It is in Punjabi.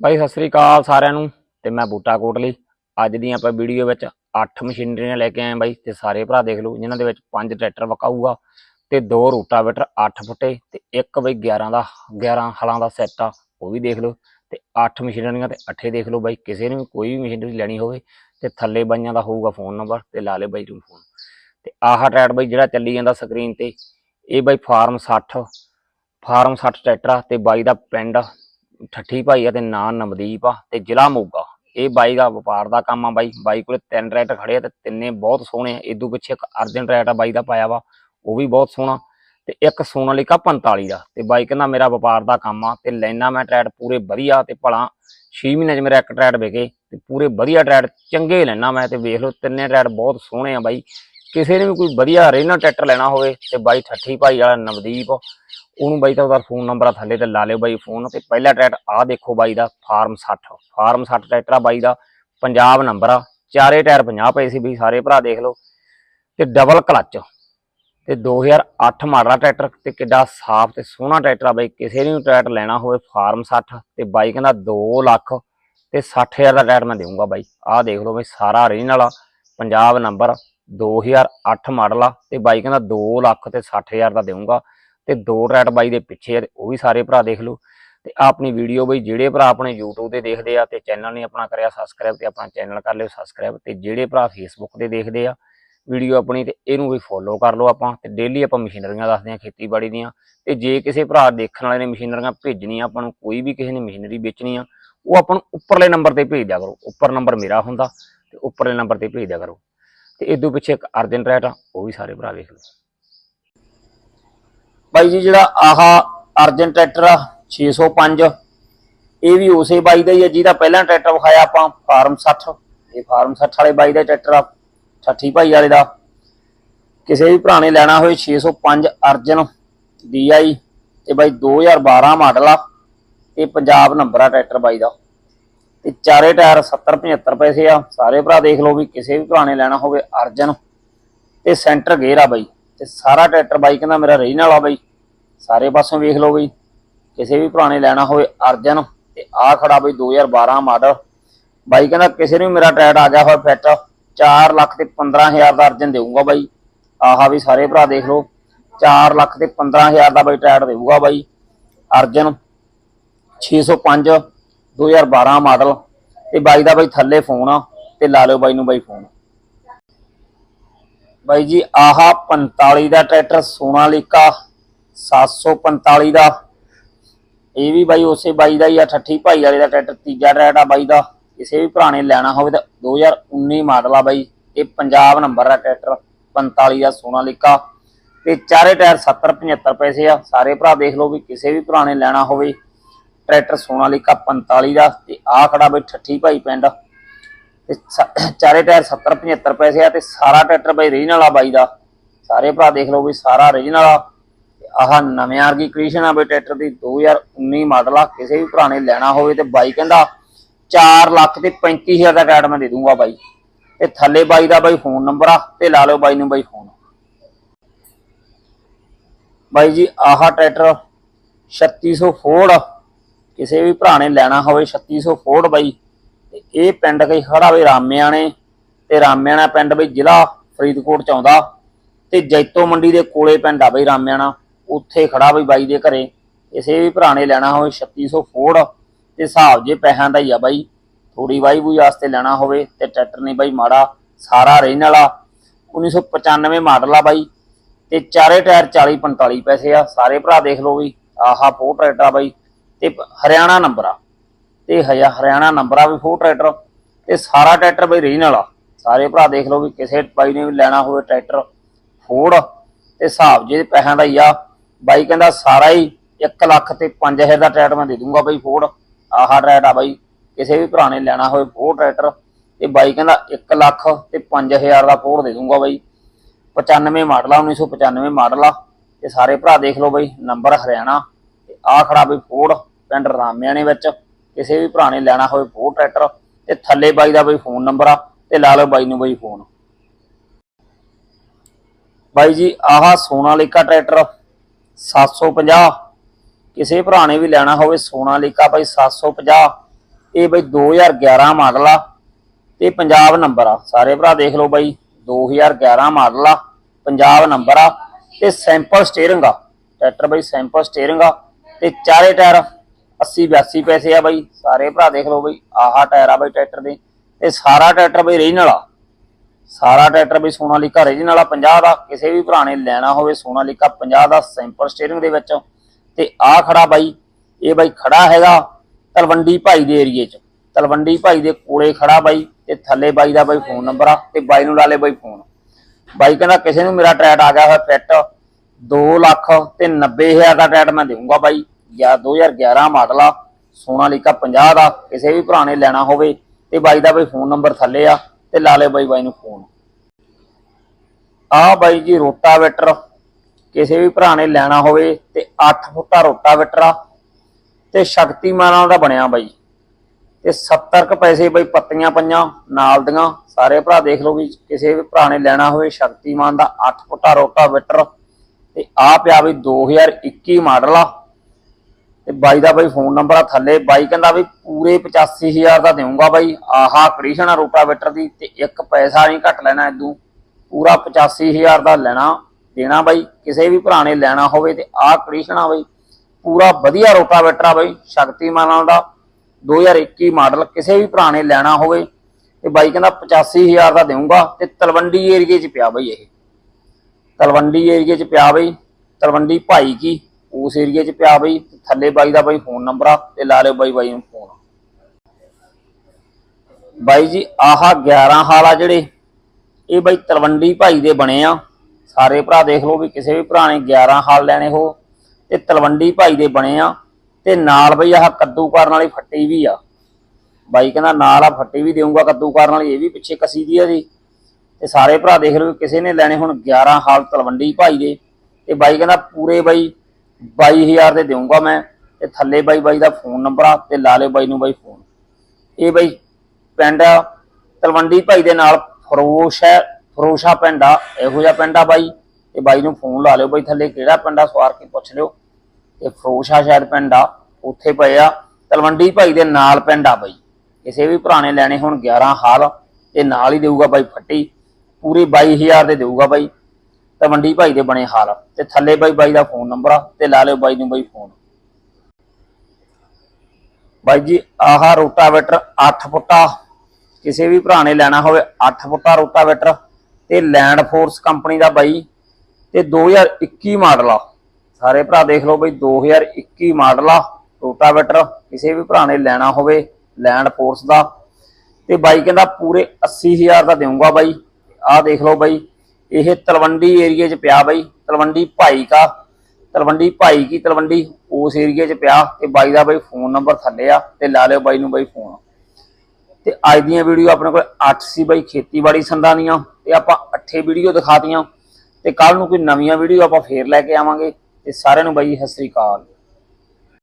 ਬਾਈ, ਸਤਿ ਸ੍ਰੀ ਅਕਾਲ ਸਾਰਿਆਂ ਨੂੰ ਤੇ ਮੈਂ ਬੂਟਾ ਕੋਟਲੀ। ਅੱਜ ਦੀ ਆਪਾਂ ਵੀਡੀਓ ਵਿੱਚ 8 ਮਸ਼ੀਨਰੀਆਂ ਲੈ ਕੇ ਆਏ ਬਾਈ ਤੇ ਸਾਰੇ ਭਰਾ ਦੇਖ ਲਓ, ਜਿਨ੍ਹਾਂ ਦੇ ਵਿੱਚ 5 ਟਰੈਕਟਰ ਵਕਾਊਗਾ ਤੇ ਦੋ ਰੂਟਾਵੇਟਰ 8 ਫੁੱਟੇ ਤੇ ਇੱਕ ਬਾਈ 11 ਦਾ 11 ਹਲਾਂ ਦਾ ਸੈੱਟ ਆ, ਉਹ ਵੀ ਦੇਖ ਲਓ। ਤੇ 8 ਮਸ਼ੀਨਰੀਆਂ ਤੇ 8 ਦੇਖ ਲਓ ਬਾਈ, ਕਿਸੇ ਨੇ ਵੀ ਕੋਈ ਵੀ ਮਸ਼ੀਨਰੀ ਲੈਣੀ ਹੋਵੇ ਤੇ ਥੱਲੇ ਬਾਈਆਂ ਦਾ ਹੋਊਗਾ ਫੋਨ ਨੰਬਰ ਤੇ ਲਾ ਲੈ ਬਾਈ ਨੂੰ ਫੋਨ। ਤੇ ਆਹ ਟਰੈਕਟਰ ਬਾਈ ਜਿਹੜਾ ਚੱਲੀ ਜਾਂਦਾ ਸਕਰੀਨ ਤੇ, ਇਹ ਬਾਈ ਫਾਰਮ 60 ਫਾਰਮ 60 ਟਰੈਕਟਰ ਆ ਤੇ ਬਾਈ ਦਾ ਪਿੰਡ ਠੱਠੀ ਭਾਈ ਆ ਤੇ ਨਾਂ ਨਵਦੀਪ ਆ ਤੇ ਜ਼ਿਲ੍ਹਾ ਮੋਗਾ। ਇਹ ਬਾਈ ਦਾ ਵਪਾਰ ਦਾ ਕੰਮ ਆ ਬਾਈ। ਬਾਈ ਕੋਲੇ ਤਿੰਨ ਟਰੈਕਟਰ ਖੜੇ ਆ ਤੇ ਤਿੰਨੇ ਬਹੁਤ ਸੋਹਣੇ ਆ। ਇਦੋਂ ਪਿੱਛੇ ਇੱਕ ਅਰਜਨ ਟਰੈਕਟਰ ਬਾਈ ਦਾ ਪਾਇਆ ਵਾ, ਉਹ ਵੀ ਬਹੁਤ ਸੋਹਣਾ। ਤੇ ਇੱਕ ਸੋਨਾਲੀਕਾ 45 ਦਾ। ਤੇ ਬਾਈ ਕਹਿੰਦਾ ਮੇਰਾ ਵਪਾਰ ਦਾ ਕੰਮ ਆ ਤੇ ਲੈਣਾ ਮੈਂ ਟਰੈਕਟਰ ਪੂਰੇ ਵਧੀਆ ਤੇ ਭਲਾ 6 ਮਹੀਨੇ ਚ ਮੇਰਾ ਇੱਕ ਟਰੈਕਟਰ ਵਿਕੇ ਤੇ ਪੂਰੇ ਵਧੀਆ ਟਰੈਕਟਰ ਚੰਗੇ ਲੈਣਾ ਮੈਂ ਤੇ ਵੇਖ ਲਓ ਤਿੰਨੇ ਟਰੈਕਟਰ ਬਹੁਤ ਸੋਹਣੇ ਆ ਬਾਈ। ਕਿਸੇ ਨੇ ਵੀ ਕੋਈ ਵਧੀਆ ਰੇਨਾ ਟਰੈਕਟਰ ਲੈਣਾ ਹੋਵੇ ਤੇ ਬਾਈ ਠੱਠੀ ਭਾਈ ਵਾਲਾ ਨਵਦੀਪ ਉਹਨੂੰ ਬਾਈ ਤਾਂ ਉਹਦਾ ਫੋਨ ਨੰਬਰ ਆ ਥੱਲੇ ਤੇ ਲਾ ਲਿਓ ਬਾਈ ਫੋਨ ਤੇ। ਪਹਿਲਾ ਟਰੈਕਟਰ ਆ ਦੇਖੋ ਬਾਈ ਦਾ ਫਾਰਮ 60 ਫਾਰਮ 60 ਟਰੈਕਟਰ ਆ ਬਾਈ ਦਾ ਪੰਜਾਬ ਨੰਬਰ ਆ। ਚਾਰੇ ਟਾਇਰ 50 ਪਏ ਸੀ ਵੀ ਸਾਰੇ ਭਰਾ ਦੇਖ ਲਓ। ਤੇ ਡਬਲ ਕਲੱਚ ਤੇ 2008 ਮਾਡਲ ਆ ਟਰੈਕਟਰ, ਤੇ ਕਿੱਡਾ ਸਾਫ਼ ਤੇ ਸੋਹਣਾ ਟਰੈਕਟਰ ਆ ਬਾਈ। ਕਿਸੇ ਨੂੰ ਟਰੈਕਟਰ ਲੈਣਾ ਹੋਵੇ ਫਾਰਮ 60 ਤੇ ਬਾਈ ਕਹਿੰਦਾ 2 ਲੱਖ ਤੇ 60000 ਦਾ ਟਰੈਕਟਰ ਮੈਂ ਦੇਵਾਂਗਾ ਬਾਈ। ਆਹ ਦੇਖ ਲਓ ਬਾਈ, ਸਾਰਾ ਓਰੀਜਨਲ ਆ। ਪੰਜਾਬ ਨੰਬਰ 2008 ਮਾਡਲ ਆ। ਤੇ ਬਾਈ ਕਹਿੰਦਾ 2 ਲੱਖ ਤੇ 60000 ਦਾ ਦੇਵਾਂਗਾ ਤੇ ਦੋ ਟਰੈਟ ਬਾਈ ਦੇ ਪਿੱਛੇ ਆ ਤੇ ਉਹ ਵੀ ਸਾਰੇ ਭਰਾ ਦੇਖ ਲਓ। ਤੇ ਆਪਣੀ ਵੀਡੀਓ ਬਈ ਜਿਹੜੇ ਭਰਾ ਆਪਣੇ YouTube ਤੇ ਦੇਖਦੇ ਆ ਤੇ ਚੈਨਲ ਨੇ ਆਪਣਾ ਕਰਿਆ ਸਬਸਕ੍ਰਾਈਬ ਤੇ ਆਪਣਾ ਚੈਨਲ ਕਰ ਲਿਓ ਸਬਸਕ੍ਰਾਈਬ ਤੇ ਜਿਹੜੇ ਭਰਾ Facebook ਤੇ ਦੇਖਦੇ ਆ ਵੀਡੀਓ ਆਪਣੀ ਤੇ ਇਹਨੂੰ ਵੀ ਫੋਲੋ ਕਰ ਲਓ ਆਪਾਂ ਤੇ ਡੇਲੀ ਆਪਾਂ ਮਸ਼ੀਨਰੀਆਂ ਦੱਸਦੇ ਆ ਖੇਤੀਬਾੜੀ ਦੀਆਂ। ਤੇ ਜੇ ਕਿਸੇ ਭਰਾ ਦੇਖਣ ਵਾਲੇ ਨੇ ਮਸ਼ੀਨਰੀਆਂ ਭੇਜਣੀਆਂ ਆਪਾਂ ਨੂੰ ਕੋਈ ਵੀ ਕਿਸੇ ਨੇ ਮਸ਼ੀਨਰੀ ਵੇਚਣੀ ਆ, ਉਹ ਆਪਾਂ ਨੂੰ ਉੱਪਰਲੇ ਨੰਬਰ ਤੇ ਭੇਜ ਦਿਆ ਕਰੋ। ਉੱਪਰ ਨੰਬਰ ਮੇਰਾ ਹੁੰਦਾ ਤੇ ਉੱਪਰਲੇ ਨੰਬਰ ਤੇ ਭੇਜ ਦਿਆ ਕਰੋ। ਤੇ ਇਦੋਂ ਪਿੱਛੇ ਇੱਕ ਅਰਜਨ ਰੈਟ ਆ, ਉਹ ਵੀ ਸਾਰੇ ਭਰਾ ਵੇਖ ਲਓ। ਬਾਈ ਜੀ, ਜਿਹੜਾ ਆਹਾ ਅਰਜਨ ਟਰੈਕਟਰ ਆ 605 ਇਹ ਵੀ ਉਸੇ ਬਾਈ ਦਾ ਹੀ ਹੈ ਜਿਹਦਾ ਪਹਿਲਾਂ ਟਰੈਕਟਰ ਵਿਖਾਇਆ ਆਪਾਂ, ਫਾਰਮ 60 ਇਹ ਫਾਰਮ 60 ਵਾਲੇ ਬਾਈ ਦਾ ਟਰੈਕਟਰ ਆ ਠੱਠੀ ਭਾਈ ਵਾਲੇ ਦਾ। ਕਿਸੇ ਵੀ ਭਰਾ ਨੇ ਲੈਣਾ ਹੋਵੇ 605 ਅਰਜਨ DI ਤੇ ਬਾਈ 2012 ਮਾਡਲ ਆ। ਤੇ ਪੰਜਾਬ ਨੰਬਰ ਆ ਟਰੈਕਟਰ ਬਾਈ ਦਾ। ਤੇ ਚਾਰੇ ਟਾਇਰ 70 75 ਪੈਸੇ ਆ। ਸਾਰੇ ਭਰਾ ਦੇਖ ਲਓ ਵੀ ਕਿਸੇ ਵੀ ਭਰਾ ਨੇ ਲੈਣਾ ਹੋਵੇ ਅਰਜਨ। ਤੇ ਸੈਂਟਰ ਗੇਅਰ ਆ ਬਾਈ। ਤੇ ਸਾਰਾ ਟਰੈਕਟਰ ਬਾਈ ਕਹਿੰਦਾ ਮੇਰਾ ਰੀਜਨਲ ਆ ਬਾਈ। ਸਾਰੇ ਪਾਸੋਂ ਵੇਖ ਲਓ ਬਈ, ਕਿਸੇ ਵੀ ਭਰਾ ਨੇ ਲੈਣਾ ਹੋਵੇ ਅਰਜਨ ਤੇ ਆ ਖੜਾ ਬਈ 2012 ਮਾਡਲ। ਬਾਈ ਕਹਿੰਦਾ ਕਿਸੇ ਨੂੰ ਵੀ ਮੇਰਾ ਟਰੈਕਟ ਆ ਗਿਆ ਹੋਵੇ ਫਿੱਟ 4 ਲੱਖ ਤੇ 15000 ਦਾ ਅਰਜਨ ਦੇਊਗਾ ਬਾਈ। ਆਹਾ ਵੀ ਸਾਰੇ ਭਰਾ ਦੇਖ ਲਓ 4 ਲੱਖ ਤੇ 15000 ਦਾ ਬਾਈ ਟਰੈਕਟ ਦੇਊਗਾ ਬਾਈ। ਅਰਜਨ 605 2012 ਮਾਡਲ। ਤੇ ਬਾਈ ਦਾ ਬਾਈ ਥੱਲੇ ਫੋਨ ਆ, ਤੇ ਲਾ ਲਿਓ ਬਾਈ ਨੂੰ ਬਾਈ ਫੋਨ। ਬਾਈ ਜੀ, ਆਹਾ 45 ਦਾ ਟਰੈਕਟਰ ਸੋਨਾਲੀਕਾ 745 ਦਾ। ਇਹ ਵੀ ਬਾਈ ਉਸੇ ਬਾਈ ਦਾ ਹੀ ਆ, ਠੱਠੀ ਭਾਈ ਵਾਲੇ ਦਾ ਟਰੈਕਟਰ, ਤੀਜਾ ਟਰੈਕਟਰ ਆ ਬਾਈ ਦਾ। ਕਿਸੇ ਵੀ ਭਰਾ ਨੇ ਲੈਣਾ ਹੋਵੇ ਤਾਂ 2019 ਮਾਡਲ ਆ ਬਾਈ। ਇਹ ਪੰਜਾਬ ਨੰਬਰ ਆ ਟਰੈਕਟਰ 45 ਦਾ ਸੋਨਾਲੀਕਾ ਤੇ ਚਾਰੇ ਟਾਇਰ 70 75 ਪੈਸੇ ਆ। ਸਾਰੇ ਭਰਾ ਦੇਖ ਲਓ ਵੀ ਕਿਸੇ ਵੀ ਭਰਾ ਨੇ ਲੈਣਾ ਹੋਵੇ, ਟਰੈਕਟਰ ਸੋਨਾਲੀਕਾ 45 ਦਾ। ਤੇ ਆ ਖੜਾ ਬਈ ਠੱਠੀ ਭਾਈ ਪਿੰਡ। ਤੇ ਸ- ਚਾਰੇ ਟਾਇਰ 70 75 ਪੈਸੇ ਆ ਤੇ ਸਾਰਾ ਟਰੈਕਟਰ ਬਾਈ ਰੀਜਨਲ ਆ ਬਾਈ ਦਾ। ਸਾਰੇ ਭਰਾ ਦੇਖ ਲਓ ਵੀ ਸਾਰਾ ਰੀਜਨਲ ਆ। ਆਹ ਨਵੇਂ ਵਰਗੀ ਕ੍ਰੀਏਸ਼ਨ ਆ ਬਈ ਟਰੈਕਟਰ ਦੀ। 2019 ਮਾਡਲ ਆ, ਕਿਸੇ ਵੀ ਭਰਾ ਨੇ ਲੈਣਾ ਹੋਵੇ ਤੇ ਬਾਈ ਕਹਿੰਦਾ 4 ਲੱਖ ਤੇ 35000 ਦਾ ਟਰੈਕਟਰ ਮੈਂ ਦੇ ਦੂੰਗਾ ਬਾਈ। ਤੇ ਥੱਲੇ ਬਾਈ ਦਾ ਬਾਈ ਫੋਨ ਨੰਬਰ ਆ ਤੇ ਲਾ ਲਓ ਬਾਈ ਨੂੰ ਬਾਈ ਫੋਨ ਬਾਈ ਜੀ, ਆਹ ਟਰੈਕਟਰ 3600 ਫੋਰਡ ਕਿਸੇ ਵੀ ਭਰਾ ਨੇ ਲੈਣਾ ਹੋਵੇ 3600 ਫੋਰਡ ਬਾਈ। ਤੇ ਇਹ ਪਿੰਡ ਕਈ ਖੜਾ ਬਈ ਰਾਮਿਆਣੇ ਤੇ ਰਾਮਿਆਣਾ ਪਿੰਡ ਬਈ ਜ਼ਿਲ੍ਹਾ ਫਰੀਦਕੋਟ ਚ ਆਉਂਦਾ ਤੇ ਜੈਤੋ ਮੰਡੀ ਦੇ ਕੋਲੇ ਪਿੰਡ ਆ ਬਈ ਰਾਮਿਆਣਾ ਉੱਥੇ ਖੜਾ ਬਈ ਬਾਈ ਦੇ ਘਰੇ। ਕਿਸੇ ਵੀ ਭਰਾ ਨੇ ਲੈਣਾ ਹੋਵੇ 3600 ਫੋਰਡ ਤੇ ਹਿਸਾਬ ਜੇ ਪੈਸਿਆਂ ਦਾ ਹੀ ਆ ਬਾਈ। ਥੋੜੀ ਵਾਈ ਬੂਈ ਵਾਸਤੇ ਲੈਣਾ ਹੋਵੇ ਤੇ ਟਰੈਕਟਰ ਨਹੀਂ ਬਾਈ ਮਾੜਾ, ਸਾਰਾ ਰੀਜਨਲ ਆ 1995 ਮਾਡਲ ਆ ਬਾਈ ਤੇ ਚਾਰੇ ਟਾਇਰ 40 45 ਪੈਸੇ ਆ। ਸਾਰੇ ਭਰਾ ਦੇਖ ਲਓ ਵੀ, ਆਹਾ ਫੋਰ ਟਰੈਕਟਰ ਆ ਬਾਈ। ਤੇ ਹਰਿਆਣਾ ਨੰਬਰ ਆ। ਤੇ ਹਜਾ ਹਰਿਆਣਾ ਨੰਬਰ ਆ ਵੀ ਫੋਰ ਟਰੈਕਟਰ ਤੇ ਸਾਰਾ ਟਰੈਕਟਰ ਬਈ ਰੀਜਨਲ ਆ ਸਾਰੇ ਭਰਾ ਦੇਖ ਲਓ ਵੀ ਕਿਸੇ ਬਾਈ ਨੇ ਵੀ ਲੈਣਾ ਹੋਵੇ ਟਰੈਕਟਰ ਫੋੜ ਤੇ ਹਿਸਾਬ ਜੇ ਪੈਸਿਆਂ ਦਾ ਹੀ ਆ। ਬਾਈ ਕਹਿੰਦਾ ਸਾਰਾ ਹੀ 1 ਲੱਖ ਤੇ 5000 ਦਾ ਟਰੈਕਟਰ ਮੈਂ ਦੇ ਦੂੰਗਾ ਬਾਈ ਫੋੜ ਆਹਾ ਟਰੈਕਟਰ ਆ ਬਾਈ। ਕਿਸੇ ਵੀ ਭਰਾ ਨੇ ਲੈਣਾ ਹੋਵੇ ਫੋਰਡ ਟਰੈਕਟਰ ਤੇ ਬਾਈ ਕਹਿੰਦਾ 1 ਲੱਖ ਤੇ 5000 ਦਾ ਫੋੜ ਦੇ ਦੂੰਗਾ ਬਾਈ। 95 ਮਾਡਲ ਆ 1995 ਮਾਡਲ ਆ। ਤੇ ਸਾਰੇ ਭਰਾ ਦੇਖ ਲਓ ਬਾਈ ਨੰਬਰ ਹਰਿਆਣਾ। ਤੇ ਆ ਖੜਾ ਬਈ ਫੋੜ ਪਿੰਡ ਰਾਮਿਆਣੇ ਵਿੱਚ। ਕਿਸੇ ਵੀ ਭਰਾ ਨੇ ਲੈਣਾ ਹੋਵੇ ਫੋਰਡ ਟਰੈਕਟਰ ਤੇ ਥੱਲੇ ਬਾਈ ਦਾ ਬਈ ਫੋਨ ਨੰਬਰ ਆ, ਤੇ ਲਾ ਲਓ ਬਾਈ ਨੂੰ ਬਾਈ ਫੋਨ। ਬਾਈ ਜੀ, ਆਹ ਸੋਨਾਲੀਕਾ ਟਰੈਕਟਰ 750 ਕਿਸੇ ਭਰਾ ਨੇ ਵੀ ਲੈਣਾ ਹੋਵੇ ਸੋਨਾਲੀਕਾ ਬਾਈ 750 ਇਹ ਬਈ 2011 ਮਾਡਲ ਆ, ਤੇ ਪੰਜਾਬ ਨੰਬਰ ਆ। ਸਾਰੇ ਭਰਾ ਦੇਖ ਲਓ ਬਾਈ 2011 ਮਾਡਲ ਆ, ਪੰਜਾਬ ਨੰਬਰ ਆ, ਤੇ ਸੈਂਪਲ ਸਟੀਅਰਿੰਗ ਆ। ਟਰੈਕਟਰ ਬਾਈ ਸੈਂਪਲ ਸਟੀਅਰਿੰਗ ਆ, ਤੇ ਚਾਰੇ ਟਾਇਰ 80 82 ਪੈਸੇ ਆ ਬਾਈ। ਸਾਰੇ ਭਰਾ ਦੇਖ ਲਓ ਬਾਈ, ਆਹਾ ਟਾਇਰ ਆ ਬਾਈ ਟਰੈਕਟਰ ਦੇ। ਤੇ ਸਾਰਾ ਟਰੈਕਟਰ ਬਈ ਰੀਜਨਲ ਆ। ਸਾਰਾ ਟਰੈਕਟਰ ਬਈ ਸੋਨਾਲੀਕਾ ਰੀਜਨਲ ਆ 50 ਦਾ। ਕਿਸੇ ਵੀ ਭਰਾ ਨੇ ਲੈਣਾ ਹੋਵੇ ਸੋਨਾਲੀਕਾ 50 ਦਾ ਸੈਂਪਲ ਸਟੀਅਰਿੰਗ ਦੇ ਵਿੱਚ। ਤੇ ਆ ਖੜਾ ਬਾਈ, ਇਹ ਬਾਈ ਖੜਾ ਹੈਗਾ ਤਲਵੰਡੀ ਭਾਈ ਦੇ ਏਰੀਏ 'ਚ। ਤਲਵੰਡੀ ਭਾਈ ਦੇ ਕੋਲੇ ਖੜਾ ਬਾਈ, ਤੇ ਥੱਲੇ ਬਾਈ ਦਾ ਬਾਈ ਫੋਨ ਨੰਬਰ ਆ, ਤੇ ਬਾਈ ਨੂੰ ਲਾ ਲੈ ਬਾਈ ਫੋਨ ਬਾਈ ਕਹਿੰਦਾ, ਕਿਸੇ ਨੂੰ ਮੇਰਾ ਟਰੈਟ ਆ ਗਿਆ ਹੋਇਆ ਫਿੱਟ 2 ਲੱਖ ਤੇ 90000 ਦਾ ਟਰੈਟ ਮੈਂ ਦੇਵਾਂਗਾ ਬਾਈ। ਜਾਂ 2011 ਮਾਡਲ ਆ ਸੋਨਾਲੀਕਾ 50 ਦਾ, ਕਿਸੇ ਵੀ ਭਰਾ ਨੇ ਲੈਣਾ ਹੋਵੇ, ਤੇ ਬਾਈ ਦਾ ਬਈ ਫੋਨ ਨੰਬਰ ਥੱਲੇ ਆ, ਤੇ ਲਾ ਲੈ ਬਾਈ ਬਾਈ ਨੂੰ ਫੋਨ। ਆ ਬਾਈ ਜੀ ਰੋਟਾਵੇਟਰ, ਕਿਸੇ ਵੀ ਭਰਾ ਨੇ ਲੈਣਾ ਹੋਵੇ, ਤੇ 8 ਫੁੱਟਾ ਰੋਟਾਵੇਟਰ ਆ, ਤੇ ਸ਼ਕਤੀਮਾਨਾਂ ਦਾ ਬਣਿਆ ਬਾਈ। ਤੇ 70 ਕ ਪੈਸੇ ਬਈ ਪੱਤੀਆਂ ਪਈਆਂ, ਨਾਲ ਦੀਆਂ, ਸਾਰੇ ਭਰਾ ਦੇਖ ਲਓ ਵੀ ਕਿਸੇ ਵੀ ਭਰਾ ਨੇ ਲੈਣਾ ਹੋਵੇ, ਸ਼ਕਤੀਮਾਨ ਦਾ 8 ਫੁੱਟਾ ਰੋਟਾਵੇਟਰ, ਤੇ ਆ ਪਿਆ ਵੀ 2021 ਮਾਡਲ ਆ। ਤੇ ਬਾਈ ਦਾ ਬਾਈ ਫੋਨ ਨੰਬਰ ਆ ਥੱਲੇ, ਬਾਈ ਕਹਿੰਦਾ ਵੀ ਪੂਰੇ 85000 ਦਾ ਦੇਵਾਂਗਾ ਬਾਈ। ਆਹਾ ਕੰਡੀਸ਼ਨ ਰੋਟਾਵੇਟਰ ਦੀ ਤੇ ਇੱਕ ਪੈਸਾ ਨਹੀਂ ਘੱਟ ਲੈਣਾ ਇਦੋਂ ਪੂਰਾ 85000 ਦਾ ਲੈਣਾ, ਦੇਣਾ ਬਾਈ। ਕਿਸੇ ਵੀ ਭਰਾ ਨੇ ਲੈਣਾ ਹੋਵੇ ਤੇ ਆਹ ਕੰਡੀਸ਼ਨ ਆ ਬਾਈ। ਪੂਰਾ ਵਧੀਆ ਰੋਟਾਵੇਟਰ ਆ ਬਾਈ, ਸ਼ਕਤੀਮਾਨਾਂ ਦਾ 2021 ਮਾਡਲ ਕਿਸੇ ਵੀ ਭਰਾ ਨੇ ਲੈਣਾ ਹੋਵੇ ਤੇ ਬਾਈ ਕਹਿੰਦਾ 85000 ਦਾ ਦੇਵਾਂਗਾ ਤੇ ਤਲਵੰਡੀ ਏਰੀਏ 'ਚ ਪਿਆ ਬਾਈ ਇਹ। ਤਲਵੰਡੀ ਏਰੀਏ 'ਚ ਪਿਆ ਬਈ। ਤਲਵੰਡੀ ਭਾਈ ਕੀ? ਉਸ ਏਰੀਏ 'ਚ ਪਿਆ ਬਈ, ਥੱਲੇ ਬਾਈ ਦਾ ਬਾਈ ਫੋਨ ਨੰਬਰ ਆ ਤੇ ਲਾ ਲਿਓ ਬਾਈ ਬਾਈ ਨੂੰ ਫੋਨ ਬਾਈ ਜੀ, ਆਹ 11 ਹਾਲ ਆ ਜਿਹੜੇ, ਇਹ ਬਾਈ ਤਲਵੰਡੀ ਭਾਈ ਦੇ ਬਣੇ ਆ। ਸਾਰੇ ਭਰਾ ਦੇਖ ਲਓ ਵੀ ਕਿਸੇ ਵੀ ਭਰਾ ਨੇ 11 ਹਾਲ ਲੈਣੇ ਹੋ, ਤੇ ਤਲਵੰਡੀ ਭਾਈ ਦੇ ਬਣੇ ਆ, ਤੇ ਨਾਲ ਬਈ ਆਹ ਕੱਦੂ ਕਰਨ ਵਾਲੀ ਫੱਟੀ ਵੀ ਆ। ਬਾਈ ਕਹਿੰਦਾ ਨਾਲ ਆ ਫੱਟੀ ਵੀ ਦੇਊਂਗਾ ਕੱਦੂ ਕਰਨ ਵਾਲੀ, ਇਹ ਵੀ ਪਿੱਛੇ ਕਸੀ ਦੀ ਆ ਜੀ। ਤੇ ਸਾਰੇ ਭਰਾ ਦੇਖ ਲਓ ਵੀ ਕਿਸੇ ਨੇ ਲੈਣੇ ਹੁਣ 11 ਹਾਲ ਤਲਵੰਡੀ ਭਾਈ ਦੇ। ਤੇ ਬਾਈ ਕਹਿੰਦਾ ਪੂਰੇ ਬਾਈ 22000 ਦੇ ਦੇਊਂਗਾ ਮੈਂ ਤੇ ਥੱਲੇ ਬਾਈ ਬਾਈ ਦਾ ਫੋਨ ਨੰਬਰ ਆ ਤੇ ਲਾ ਲਿਓ ਬਾਈ ਨੂੰ ਬਾਈ ਫੋਨ। ਇਹ ਬਾਈ ਪਿੰਡ ਤਲਵੰਡੀ ਭਾਈ ਦੇ ਨਾਲ ਫਰੋਸ਼ ਹੈ, ਫਰੋਸ਼ਾ ਪਿੰਡ ਆ, ਇਹੋ ਜਿਹਾ ਪਿੰਡ ਆ ਬਾਈ। ਤੇ ਬਾਈ ਨੂੰ ਫੋਨ ਲਾ ਲਿਓ ਬਾਈ, ਥੱਲੇ ਕਿਹੜਾ ਪਿੰਡ ਆ ਸਵਾਰ ਕੇ ਪੁੱਛ ਲਿਓ। ਤੇ ਫਰੋਸ਼ਾ ਸ਼ਾਇਦ ਪਿੰਡ ਆ, ਉੱਥੇ ਪਏ ਆ। ਤਲਵੰਡੀ ਭਾਈ ਦੇ ਨਾਲ ਪਿੰਡ ਆ ਬਾਈ। ਕਿਸੇ ਵੀ ਭਰਾ ਨੇ ਲੈਣੇ ਹੁਣ 11 ਹਾਲ ਤੇ ਨਾਲ ਹੀ ਦੇਊਗਾ ਬਾਈ ਫੱਟੀ। ਪੂਰੇ 22000 ਦੇ ਦੇਊਗਾ ਬਾਈ। ਤਾਂ ਵੰਡੀ ਭਾਈ ਦੇ ਬਣੇ ਹਾਲ ਤੇ ਥੱਲੇ ਬਾਈ ਬਾਈ ਦਾ ਫੋਨ ਨੰਬਰ ਆ ਤੇ ਲਾ ਲਿਓ ਬਾਈ ਨੂੰ ਬਾਈ ਫੋਨ ਬਾਈ ਜੀ, ਆਹ ਰੋਟਾਵੇਟਰ 8 ਫੁੱਟਾ, ਕਿਸੇ ਵੀ ਭਰਾ ਨੇ ਲੈਣਾ ਹੋਵੇ 8 ਫੁੱਟਾ ਰੋਟਾਵੇਟਰ ਤੇ ਲੈਂਡ ਫੋਰਸ ਕੰਪਨੀ ਦਾ ਬਾਈ ਤੇ 2021 ਮਾਡਲ ਆ। ਸਾਰੇ ਭਰਾ ਦੇਖ ਲਓ ਬਈ 2021 ਮਾਡਲ ਆ ਰੋਟਾਵੇਟਰ, ਕਿਸੇ ਵੀ ਭਰਾ ਨੇ ਲੈਣਾ ਹੋਵੇ ਲੈਂਡ ਫੋਰਸ ਦਾ। ਤੇ ਬਾਈ ਕਹਿੰਦਾ ਪੂਰੇ 80000 ਦਾ ਦੇਊਂਗਾ ਬਾਈ। ਆਹ ਦੇਖ ਲਓ ਬਾਈ ਇਹ ਤਲਵੰਡੀ ਏਰੀਏ 'ਚ ਪਿਆ ਬਾਈ, ਤਲਵੰਡੀ ਭਾਈ ਕਾ, ਤਲਵੰਡੀ ਭਾਈ ਕੀ ਤਲਵੰਡੀ? ਉਸ ਏਰੀਏ 'ਚ ਪਿਆ ਤੇ ਬਾਈ ਦਾ ਬਈ ਫੋਨ ਨੰਬਰ ਥੱਲੇ ਆ ਤੇ ਲਾ ਲਿਓ ਬਾਈ ਨੂੰ ਬਾਈ ਫੋਨ। ਤੇ ਅੱਜ ਦੀਆਂ ਵੀਡੀਓ ਆਪਣੇ ਕੋਲ 8 ਸੀ ਬਾਈ ਖੇਤੀਬਾੜੀ ਸੰਦਾਂ ਦੀਆਂ ਤੇ ਆਪਾਂ 8 ਵੀਡੀਓ ਦਿਖਾਤੀਆਂ ਤੇ ਕੱਲ ਨੂੰ ਕੋਈ ਨਵੀਆਂ ਵੀਡੀਓ ਆਪਾਂ ਫੇਰ ਲੈ ਕੇ ਆਵਾਂਗੇ। ਤੇ ਸਾਰਿਆਂ ਨੂੰ ਬਾਈ ਸਤਿ ਸ੍ਰੀ ਅਕਾਲ।